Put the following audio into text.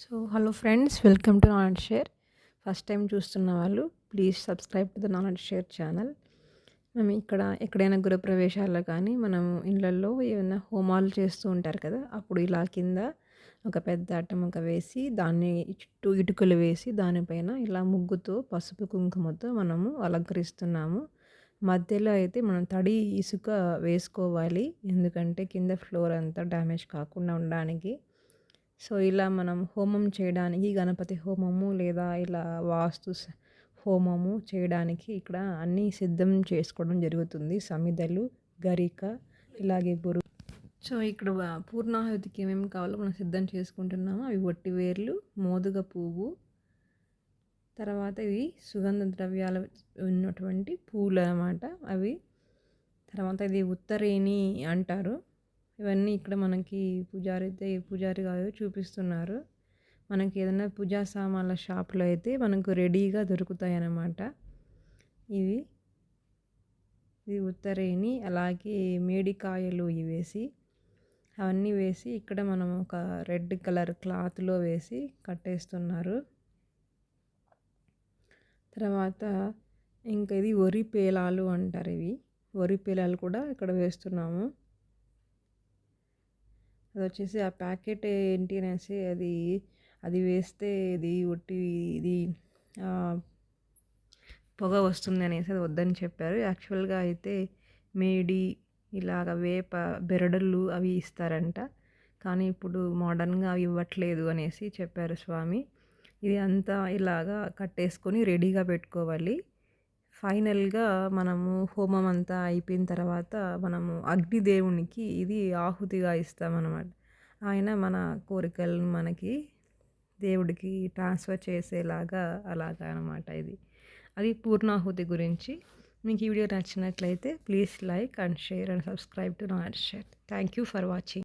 So hello friends welcome to knowledge share first time చూస్తున్న వాళ్ళు please subscribe to the knowledge share channel మేము ఇక్కడ ఎక్కడైనా గృహప్రవేశాల్లో కానీ మనం ఇళ్ళల్లో ఏమైనా హోమాలు చేస్తూ ఉంటారు కదా అప్పుడు ఇలా కింద ఒక పెద్ద అట్టముక వేసి దాన్ని చుట్టూ ఇటుకలు వేసి దానిపైన ఇలా ముగ్గుతో పసుపు కుంకుమతో మనము అలంకరిస్తున్నాము. మధ్యలో అయితే మనం తడి ఇసుక వేసుకోవాలి ఎందుకంటే కింద ఫ్లోర్ అంతా డ్యామేజ్ కాకుండా ఉండడానికి సో ఇలా మనం హోమం చేయడానికి గణపతి హోమము లేదా ఇలా వాస్తు హోమము చేయడానికి ఇక్కడ అన్నీ సిద్ధం చేసుకోవడం జరుగుతుంది. సమిదలు గరిక ఇలాగే బురు సో ఇక్కడ పూర్ణాహుతికి ఏమేమి కావాలో మనం సిద్ధం చేసుకుంటున్నాము అవి వట్టి వేర్లు మోదుగ పువ్వు తర్వాత ఇవి సుగంధ ద్రవ్యాలు ఉన్నటువంటి పూలు అన్నమాట అవి. తర్వాత ఇది ఉత్తరేణి అంటారు. ఇవన్నీ ఇక్కడ మనకి పూజారి అయితే పూజారి గారు చూపిస్తున్నారు. మనకి ఏదైనా పూజా సామాన్ల షాప్లో అయితే మనకు రెడీగా దొరుకుతాయి అన్నమాట ఇవి ఇది ఉత్తరేణి అలాగే మేడికాయలు ఇవి వేసి అవన్నీ వేసి ఇక్కడ మనం ఒక రెడ్ కలర్ క్లాత్లో వేసి కట్టేస్తున్నారు. తర్వాత ఇంకా ఇది వరి పేలాలు అంటారు ఇవి. వరి పేలాలు కూడా ఇక్కడ వేస్తున్నాము. అది వచ్చేసి ఆ ప్యాకెట్ ఏంటి అనేసి అది అది వేస్తే ఇది ఒట్టి ఇది పొగ వస్తుంది అనేసి అది వద్దని చెప్పారు. యాక్చువల్గా అయితే మేడి ఇలాగ వేప బెరడళ్ళు అవి ఇస్తారంట. కానీ ఇప్పుడు మోడర్న్గా అవి ఇవ్వట్లేదు అనేసి చెప్పారు స్వామి. ఇది అంతా ఇలాగా కట్టేసుకొని రెడీగా పెట్టుకోవాలి. ఫైనల్గా మనము హోమం అంతా అయిపోయిన తర్వాత మనము అగ్నిదేవునికి ఇది ఆహుతిగా ఇస్తామన్నమాట. ఆయన మన కోరికలను మనకి దేవుడికి ట్రాన్స్ఫర్ చేసేలాగా అలాగా అనమాట ఇది. అది పూర్ణాహుతి గురించి. మీకు ఈ వీడియో నచ్చినట్లయితే please like and share and subscribe to not share. Thank you for watching.